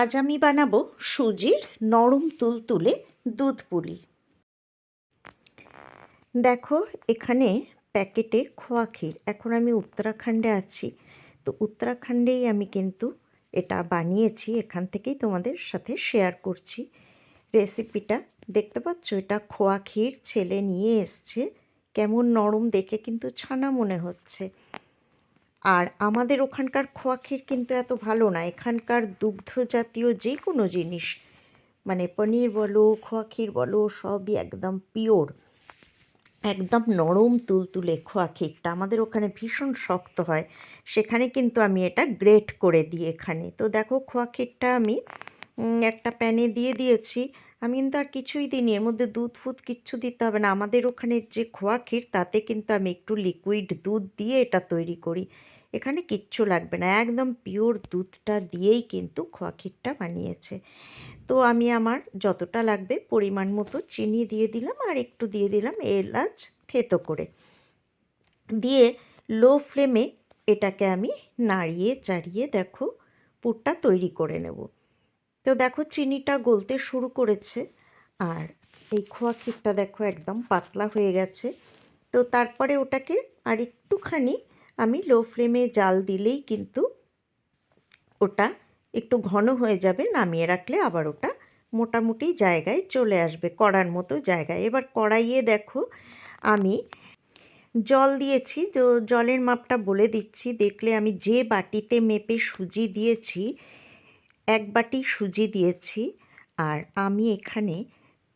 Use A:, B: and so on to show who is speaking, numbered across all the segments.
A: আজ আমি বানাবো সুজির নরম তুলতুলে দুধ পুলি। দেখো, এখানে প্যাকেটে খোয়া ক্ষীর। এখন আমি উত্তরাখণ্ডে আছি। তো উত্তরাখণ্ডেই আমি কিন্তু এটা বানিয়েছি। এখান থেকেই তোমাদের সাথে শেয়ার করছি। রেসিপিটা দেখতে পাচ্ছ? এটা খোয়া ক্ষীর, ছেলে নিয়ে এসছে। কেমন নরম দেখে কিন্তু ছানা মনে হচ্ছে। আর আমাদের ওখানকার খোয়া ক্ষীর কিন্তু এত ভালো না। এখানকার দুগ্ধ জাতীয় যে কোনো জিনিস মানে পনির বলো, খোয়া ক্ষীর বলো, সবই একদম পিওর। একদম নরম তুলতুলে খোয়া ক্ষীরটা। আমাদের ওখানে ভীষণ শক্ত হয়। সেখানে কিন্তু আমি এটা গ্রেট করে দিই এখানে। তো দেখো, খোয়া ক্ষীরটা আমি একটা প্যানে দিয়ে দিয়েছি। আমি কিন্তু আর কিছুই দিইনি। এর মধ্যে দুধ ফুদ কিচ্ছু দিতে হবে না। আমাদের ওখানে যে খোয়া ক্ষীর, তাতে কিন্তু আমি একটু লিকুইড দুধ দিয়ে এটা তৈরি করি। এখানে কিচ্ছু লাগবে না। একদম পিওর দুধটা দিয়েই কিন্তু খোয়া ক্ষীরটা বানিয়েছে। তো আমি আমার যতটা লাগবে পরিমাণ মতো চিনি দিয়ে দিলাম আর একটু দিয়ে দিলাম এলাচ থেতো করে। দিয়ে লো ফ্লেমে এটাকে আমি নাড়িয়ে চাড়িয়ে দেখো পুরটা তৈরি করে নেব। তো দেখো চিনিটা গলতে শুরু করেছে আর এই খোয়া ক্ষীরটা দেখো একদম পাতলা হয়ে গেছে। তো তারপরে ওটাকে আর একটুখানি আমি লো ফ্লেমে জাল দিলেই কিন্তু ওটা একটু ঘন হয়ে যাবে, নামিয়ে রাখলে আবার ওটা মোটামুটি জায়গায় চলে আসবে, কড়ার মতো জায়গায়। এবার কড়াইয়ে দেখো, আমি জল দিয়েছি, তো জলের মাপটা বলে দিচ্ছি। দেখলে আমি যে বাটিতে মেপে সুজি দিয়েছি, এক বাটি সুজি দিয়েছি আর আমি এখানে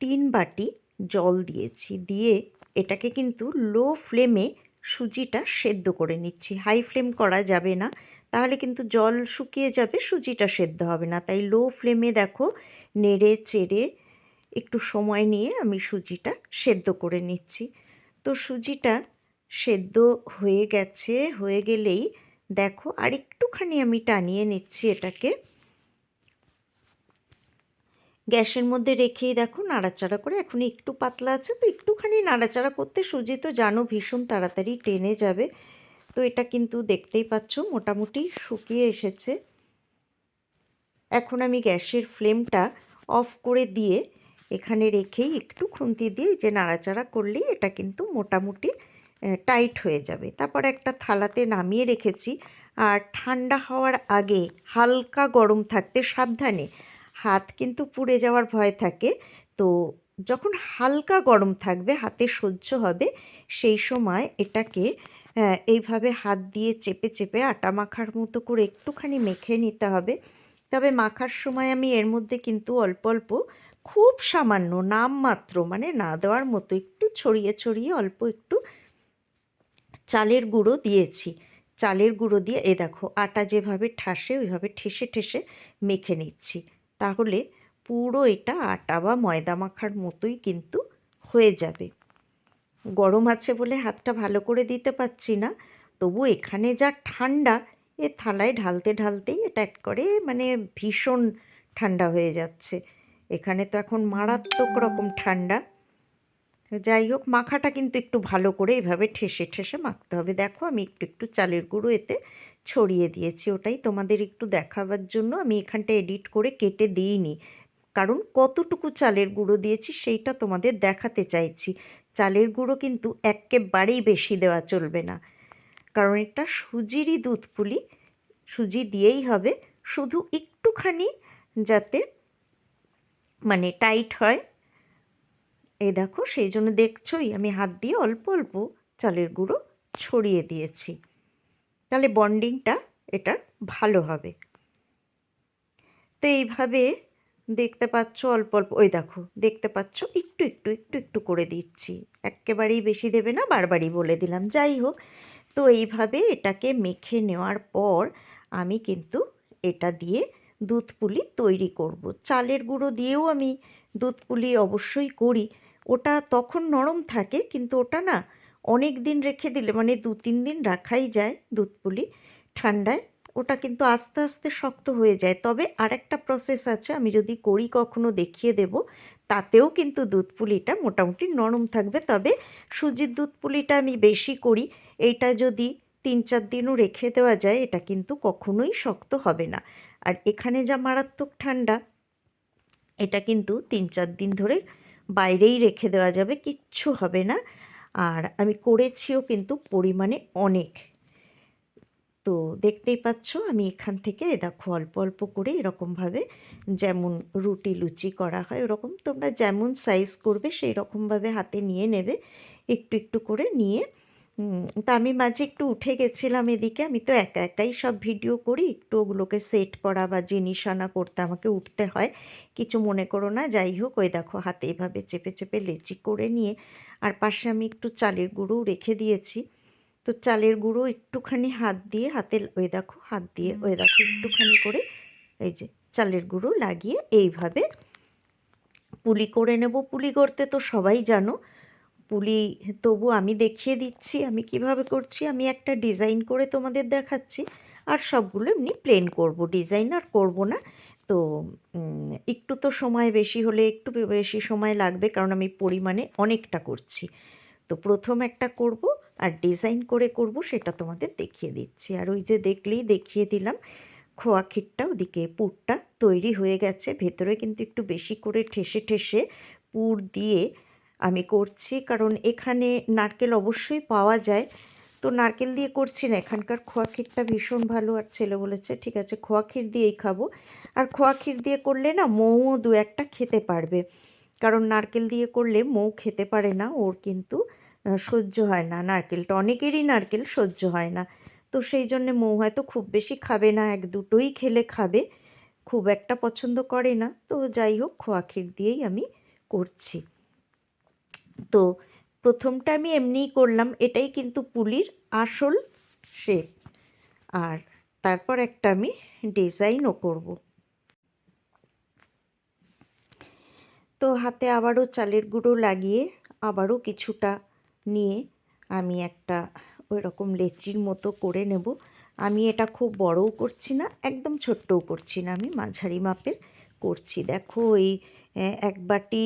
A: তিন বাটি জল দিয়েছি। দিয়ে এটাকে কিন্তু লো ফ্লেমে সুজিটা সেদ্ধ করে নিচ্ছি। হাই ফ্লেম করা যাবে না, তাহলে কিন্তু জল শুকিয়ে যাবে, সুজিটা সেদ্ধ হবে না। তাই লো ফ্লেমে দেখো, নেড়ে চেড়ে একটু সময় নিয়ে আমি সুজিটা সেদ্ধ করে নিচ্ছি। তো সুজিটা সেদ্ধ হয়ে গেছে, হয়ে গেলেই দেখো আর একটুখানি আমি টানিয়ে নিচ্ছি এটাকে। গ্যাসের মধ্যে রেখেই দেখো, নাড়াচাড়া করে এখন একটু পাতলা আছে, তো একটুখানি নাড়াচাড়া করতে সুজি তো জানো ভীষণ তাড়াতাড়ি টেনে যাবে। তো এটা কিন্তু দেখতেই পাচ্ছ, মোটামুটি শুকিয়ে এসেছে। এখন আমি গ্যাসের ফ্লেমটা অফ করে দিয়ে এখানে রেখেই একটু খুন্তি দিয়ে যে নাড়াচাড়া করলেই এটা কিন্তু মোটামুটি টাইট হয়ে যাবে। তারপর একটা থালাতে নামিয়ে রেখেছি। আর ঠান্ডা হওয়ার আগে হালকা গরম থাকতে সাবধানে হাত কিন্তু পুড়ে যাওয়ার ভয় থাকে। তো যখন হালকা গরম থাকবে, হাতে সহ্য হবে, সেই সময় এটাকে এইভাবে হাত দিয়ে চেপে চেপে আটা মাখার মতো করে একটুখানি মেখে নিতে হবে। তবে মাখার সময় আমি এর মধ্যে কিন্তু অল্প অল্প, খুব সামান্য নামমাত্র মানে না দেওয়ার মতো, একটু ছড়িয়ে ছড়িয়ে অল্প একটু চালের গুঁড়ো দিয়েছি। চালের গুঁড়ো দিয়ে, এ দেখো, আটা যেভাবে ঠাসে, ওইভাবে ঠেসে ঠেসে মেখে নিচ্ছি। তাহলে পুরো এটা আটা বা ময়দা মাখার মতোই কিন্তু হয়ে যাবে। গরম আছে বলে হাতটা ভালো করে দিতে পারছি না, তবু এখানে যা ঠান্ডা, এ থালায় ঢালতে ঢালতেই এটা এক করে মানে ভীষণ ঠান্ডা হয়ে যাচ্ছে। এখানে তো এখন মারাত্মক রকম ঠান্ডা। যাই হোক, মাখাটা কিন্তু একটু ভালো করে এভাবে ঠেসে ঠেসে মাখতে হবে। দেখো, আমি একটু একটু চালের গুঁড়ো এতে ছড়িয়ে দিয়েছি। ওটাই তোমাদের একটু দেখাবার জন্য। আমি এখানটা এডিট করে কেটে দিইনি। কারণ কতটুকু চালের গুঁড়ো দিয়েছি সেইটা তোমাদের দেখাতে চাইছি। চালের গুঁড়ো কিন্তু একেবারেই বেশি দেওয়া চলবে না। কারণ এটা সুজিরই দুধ পুলি। সুজি দিয়েই হবে। শুধু একটুখানি যাতে মানে টাইট হয়। এই দেখো, সেই জন্য দেখছোই, আমি হাত দিয়ে অল্প অল্প চালের গুঁড়ো ছড়িয়ে দিয়েছি। তাহলে বন্ডিংটা এটার ভালো হবে। তো এইভাবে দেখতে পাচ্ছ, অল্প অল্প, ওই দেখো, দেখতে পাচ্ছ, একটু একটু একটু একটু করে দিচ্ছি। একেবারেই বেশি দেবে না, বারবারই বলে দিলাম। যাই হোক, তো এইভাবে এটাকে মেখে নেওয়ার পর আমি কিন্তু এটা দিয়ে দুধ পুলি তৈরি করব। চালের গুঁড়ো দিয়েও আমি দুধ পুলি অবশ্যই করি ওটা তখন নরম থাকে, কিন্তু ওটা না অনেক দিন রেখে দিলে মানে দু তিন দিন রাখাই যায় দুধ পুলি ঠান্ডায়, ওটা কিন্তু আস্তে আস্তে শক্ত হয়ে যায়। তবে আরেকটা প্রসেস আছে, আমি যদি করি কখনো দেখিয়ে দেব, তাতেও কিন্তু দুধ পুলিটা মোটামুটি নরম থাকবে। তবে সুজির দুধ পুলিটা আমি বেশি করি, এইটা যদি তিন চার দিনও রেখে দেওয়া যায়, এটা কিন্তু কখনোই শক্ত হবে না। আর এখানে যা মারাত্মক ঠান্ডা, এটা কিন্তু তিন চার দিন ধরে বাইরেই রেখে দেওয়া যাবে, কিচ্ছু হবে না। আর আমি করেছিও কিন্তু পরিমাণে অনেক। তো দেখতেই পাচ্ছ, আমি এখান থেকে দেখো অল্প অল্প করে এরকমভাবে যেমন রুটি লুচি করা হয় ওরকম, তোমরা যেমন সাইজ করবে সেই রকমভাবে হাতে নিয়ে নেবে। একটু একটু করে নিয়ে তা আমি মাঝে একটু উঠে গেছিলাম এদিকে। আমি তো একা একাই সব ভিডিও করি, একটু ওগুলোকে সেট করা বা জিনিস আনা করতে আমাকে উঠতে হয়। কিছু মনে করো না, যাই হোক, ওই দেখো হাতে এভাবে চেপে চেপে লেচি করে নিয়ে, আর পাশে আমি একটু চালের গুঁড়োও রেখে দিয়েছি। তো চালের গুঁড়ো একটুখানি হাত দিয়ে, হাতে ওই দেখো হাত দিয়ে, ওই দেখো একটুখানি করে, এই যে চালের গুঁড়ো লাগিয়ে এইভাবে পুলি করে নেব। পুলি করতে তো সবাই জানো পুলি, তবু আমি দেখিয়ে দিচ্ছি, আমি কীভাবে করছি, আমি একটা ডিজাইন করে তোমাদের দেখাচ্ছি। আর সবগুলো এমনি প্লেন করব ডিজাইন আর করব না। তো একটু তো সময় বেশি হলে একটু বেশি সময় লাগবে, কারণ আমি পরিমাণে অনেকটা করছি। তো প্রথম একটা করব আর ডিজাইন করে করব, সেটা তোমাদের দেখিয়ে দিচ্ছি। আর ওই যে দেখলেই দেখিয়ে দিলাম, খোয়া ক্ষীরটা, ওদিকে পুরটা তৈরি হয়ে গেছে। ভেতরে কিন্তু একটু বেশি করে ঠেসে ঠেসে পুর দিয়ে আমি করছি, কারণ এখানে নারকেল অবশ্যই পাওয়া যায়। তো নারকেল দিয়ে করছি না, এখানকার খোয়া ক্ষীরটা ভীষণ ভালো, আর ছেলে বলেছে, ঠিক আছে, খোয়া ক্ষীর দিয়েই খাব। আর খোয়া ক্ষীর দিয়ে করলে না, মৌও দু একটা খেতে পারবে। কারণ নারকেল দিয়ে করলে মৌ খেতে পারে না, ওর কিন্তু সহ্য হয় না। নারকেলটা, অনেকেরই নারকেল সহ্য হয় না। তো সেই জন্যে মৌ হয়তো খুব বেশি খাবে না, এক দুটোই খেলে খাবে, খুব একটা পছন্দ করে না। তো যাই হোক, খোয়া ক্ষীর দিয়েই আমি করছি। তো প্রথমটা আমি এমনিই করলাম, এটাই কিন্তু পুলির আসল শেপ আর তারপর একটা আমি ডিজাইনও করব। তো হাতে আবারও চালের গুঁড়ো লাগিয়ে আবারও কিছুটা নিয়ে আমি একটা ওই রকম লেচির মতো করে নেব। আমি এটা খুব বড়ও করছি না, একদম ছোট্টও করছি না, আমি মাঝারি মাপের করছি। দেখো এই এক বাটি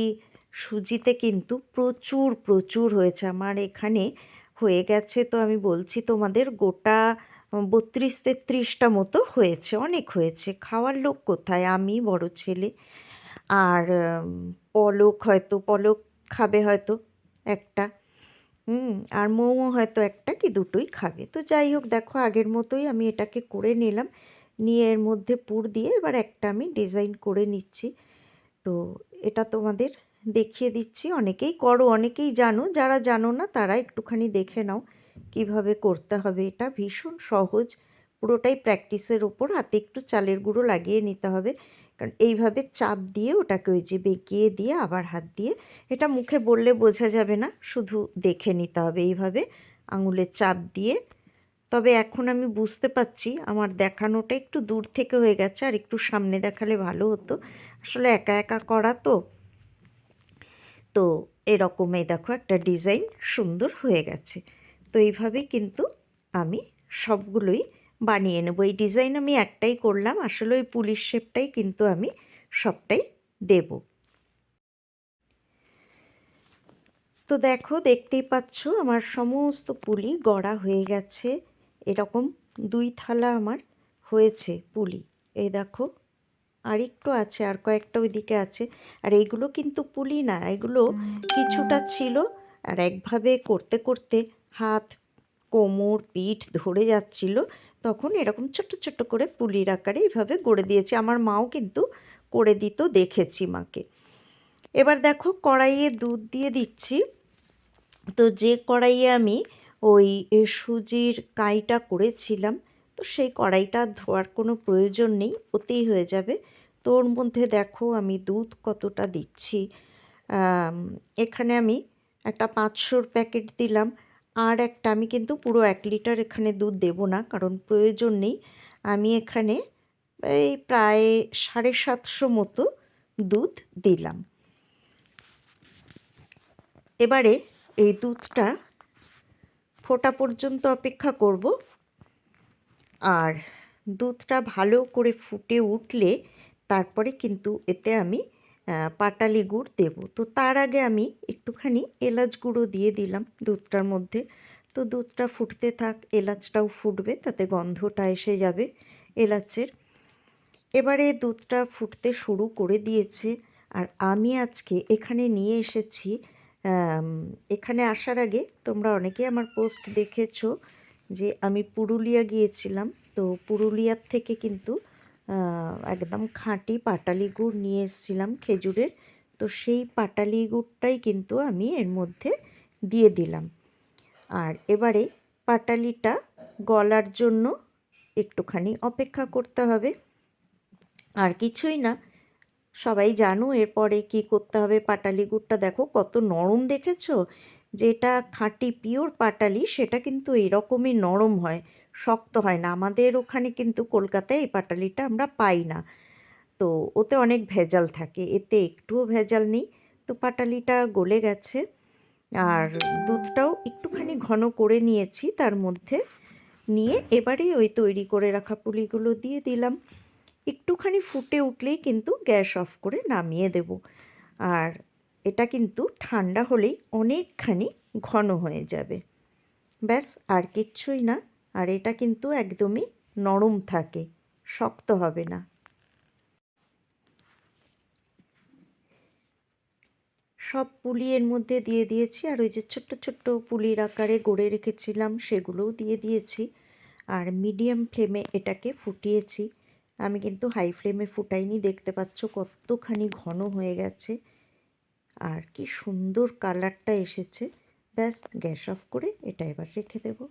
A: সুজিতে কিন্তু প্রচুর প্রচুর হয়েছে। আমার এখানে হয়ে গেছে তো আমি বলছি তোমাদের গোটা বত্রিশ, তেত্রিশটা মতো হয়েছে, অনেক হয়েছে। খাওয়ার লোক কোথায়? আমি বড় ছেলে। আর পলক হয়তো, পলক খাবে হয়তো একটা। হুম, আর মোমো হয়তো একটা কি দুটোই খাবে। তো যাই হোক, দেখো আগের মতোই আমি এটাকে করে নিলাম। নিয়ে এর মধ্যে পুর দিয়ে এবার একটা আমি ডিজাইন করে নিচ্ছি। তো এটা তোমাদের দেখিয়ে দিচ্ছি। অনেকেই করো, অনেকেই জানো, যারা জানো না তারা একটুখানি দেখে নাও কীভাবে করতে হবে। এটা ভীষণ সহজ, পুরোটাই প্র্যাকটিসের ওপর হাতে একটু চালের গুঁড়ো লাগিয়ে নিতে হবে। কারণ এইভাবে চাপ দিয়ে ওটাকে ওই যে বেঁকিয়ে দিয়ে আবার হাত দিয়ে, এটা মুখে বললে বোঝা যাবে না, শুধু দেখে নিতে হবে এইভাবে আঙুলের চাপ দিয়ে। তবে এখন আমি বুঝতে পারছি, আমার দেখানোটা একটু দূর থেকে হয়ে গেছে আর একটু সামনে দেখালে ভালো হতো। আসলে একা একা করা তো তো এরকমই দেখো একটা ডিজাইন সুন্দর হয়ে গেছে। তো এইভাবেই কিন্তু আমি সবগুলোই বানিয়ে নেব। এই ডিজাইন আমি একটাই করলাম, আসলে ওই পুলিশ শেপটাই কিন্তু আমি সবটাই দেব। তো দেখো, দেখতেই পাচ্ছ আমার সমস্ত পুলি গড়া হয়ে গেছে। এরকম দুই থালা আমার হয়েছে পুলি। এই দেখো আর একটু আছে আর কয়েকটা ওইদিকে আছে। আর এইগুলো কিন্তু পুলি না এগুলো কিছুটা ছিল আর একভাবে করতে করতে হাত কোমর পিঠ ধরে যাচ্ছিল। তখন এরকম ছোট্ট ছোট্ট করে পুলির আকারে এইভাবে গড়ে দিয়েছি। আমার মাও কিন্তু করে দিত দেখেছি মাকে। এবার দেখো কড়াইয়ে দুধ দিয়ে দিচ্ছি। তো যে কড়াইয়ে আমি ওই সুজির কাইটা করেছিলাম তো সেই কড়াইটা ধোয়ার কোনো প্রয়োজন নেই ওতেই হয়ে যাবে। তো ওর মধ্যে দেখো আমি দুধ কতটা দিচ্ছি। এখানে আমি একটা পাঁচশোর প্যাকেট দিলাম। আর একটা আমি কিন্তু পুরো এক লিটার এখানে দুধ দেব না, কারণ প্রয়োজন নেই। আমি এখানে এই প্রায় সাড়ে সাতশো মতো দুধ দিলাম। এবারে এই দুধটা ফোটা পর্যন্ত অপেক্ষা করব। আর দুধটা ভালো করে ফুটে উঠলে তারপরে কিন্তু এতে আমি পাটালি গুড় দেব। তো তার আগে আমি একটুখানি এলাচ গুঁড়ো দিয়ে দিলাম দুধটার মধ্যে। তো দুধটা ফুটতে থাক, এলাচটাও ফুটবে, তাতে গন্ধটা এসে যাবে এলাচের। এবারে দুধটা ফুটতে শুরু করে দিয়েছে। আর আমি আজকে এখানে নিয়ে এসেছি এখানে আসার আগে তোমরা অনেকেই আমার পোস্ট দেখেছ যে আমি পুরুলিয়া গিয়েছিলাম। তো পুরুলিয়ার থেকে কিন্তু একদম খাঁটি পাটালি গুড় নিয়ে এসেছিলাম খেজুরের। তো সেই পাটালি গুড়টাই কিন্তু আমি এর মধ্যে দিয়ে দিলাম। আর এবারে পাটালিটা গলার জন্য একটুখানি অপেক্ষা করতে হবে। আর কিছুই না, সবাই জানো এরপরে কি করতে হবে পাটালি গুড়টা। দেখো কত নরম দেখেছ? যেটা খাঁটি পিওর পাটালি, সেটা কিন্তু এরকমই নরম হয়। শক্ত হয় না। আমাদের ওখানে কিন্তু কলকাতায় এই পাটালিটা আমরা পাই না। তো ওতে অনেক ভেজাল থাকে, এতে একটুও ভেজাল নেই। তো পাটালিটা গলে গেছে আর দুধটাও একটুখানি ঘন করে নিয়েছি তার মধ্যে নিয়ে এবারে ওই তৈরি করে রাখা পুলিগুলো দিয়ে দিলাম। একটুখানি ফুটে উঠলেই কিন্তু গ্যাস অফ করে নামিয়ে দেব। আর এটা কিন্তু ঠান্ডা হলেই অনেকখানি ঘন হয়ে যাবে। ব্যাস, আর কিচ্ছুই না। আর এটা কিন্তু একদমই নরম থাকে, শক্ত হবে না। সব পুলি এর মধ্যে দিয়ে দিয়েছি, আর ওই যে ছোট্ট ছোট্ট পুলির আকারে গড়ে রেখেছিলাম সেগুলোও দিয়ে দিয়েছি। আর মিডিয়াম ফ্লেমে এটাকে ফুটিয়েছি। আমি কিন্তু হাই ফ্লেমে ফুটাইনি, দেখতে পাচ্ছ কতখানি ঘন হয়ে গেছে। আর কি সুন্দর কালারটা এসেছে। ব্যাস, গ্যাস অফ করে এটা এবার রেখে দেবো।